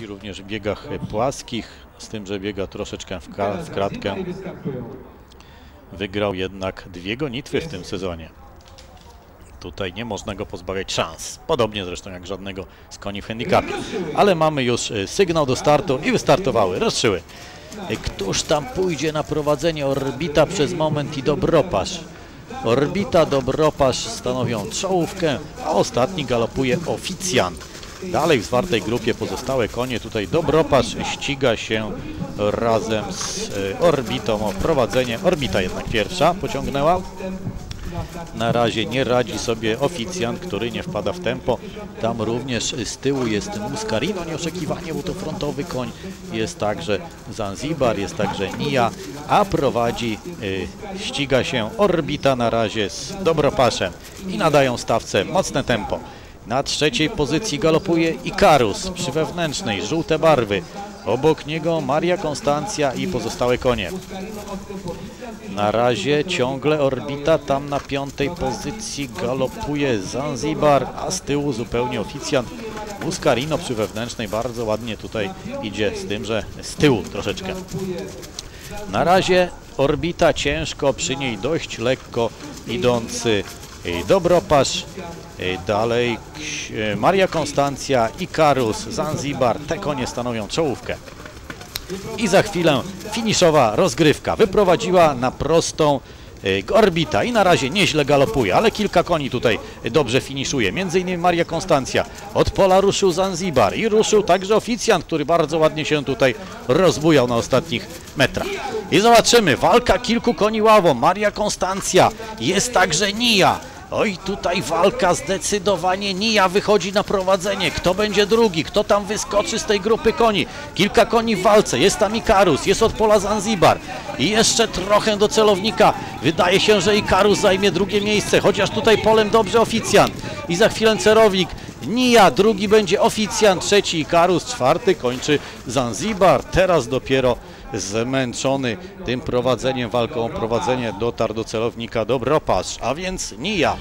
i również w biegach płaskich, z tym, że biega troszeczkę w, w kratkę. Wygrał jednak dwie gonitwy w tym sezonie. Tutaj nie można go pozbawiać szans. Podobnie zresztą jak żadnego z koni w handicapie. Ale mamy już y, sygnał do startu i wystartowały. Rozszyły. Y, Któż tam pójdzie na prowadzenie Orbita przez moment i Dobropasz? Orbita, Dobropasz stanowią czołówkę, a ostatni galopuje Oficjant. Dalej w zwartej grupie pozostałe konie. Tutaj Dobropasz ściga się razem z y, Orbitą o prowadzenie. Orbita jednak pierwsza pociągnęła. Na razie nie radzi sobie oficjant, który nie wpada w tempo. Tam również z tyłu jest Muscarino, nieoczekiwanie, bo to frontowy koń. Jest także Zanzibar, jest także Nia, a prowadzi, y, ściga się Orbita na razie z Dobropaszem i nadają stawce mocne tempo. Na trzeciej pozycji galopuje Ikarus przy wewnętrznej, żółte barwy. Obok niego Maria Konstancja i pozostałe konie. Na razie ciągle orbita, tam na piątej pozycji galopuje Zanzibar, a z tyłu zupełnie oficjant. Muscarino przy wewnętrznej bardzo ładnie tutaj idzie z tym, że z tyłu troszeczkę. Na razie orbita ciężko, przy niej dość lekko idący Dobropasz, dalej y, Maria Konstancja, Ikarus, Zanzibar, te konie stanowią czołówkę. I za chwilę finiszowa rozgrywka. Wyprowadziła na prostą Orbita i na razie nieźle galopuje, ale kilka koni tutaj dobrze finiszuje. Między innymi Maria Konstancja. Od pola ruszył Zanzibar i ruszył także oficjant, który bardzo ładnie się tutaj rozbujał na ostatnich metrach. I zobaczymy, walka kilku koni ławą. Maria Konstancja, jest także Nia. Oj, tutaj walka zdecydowanie Nija wychodzi na prowadzenie. Kto będzie drugi? Kto tam wyskoczy z tej grupy koni? Kilka koni w walce. Jest tam Ikarus, jest od pola Zanzibar. I jeszcze trochę do celownika. Wydaje się, że Ikarus zajmie drugie miejsce, chociaż tutaj polem dobrze oficjant. I za chwilę cerownik. Nija, drugi będzie oficjant, trzeci Ikarus, czwarty kończy Zanzibar. Teraz dopiero zmęczony tym prowadzeniem, walką o prowadzenie dotarł do celownika Dobropasz, a więc Nija.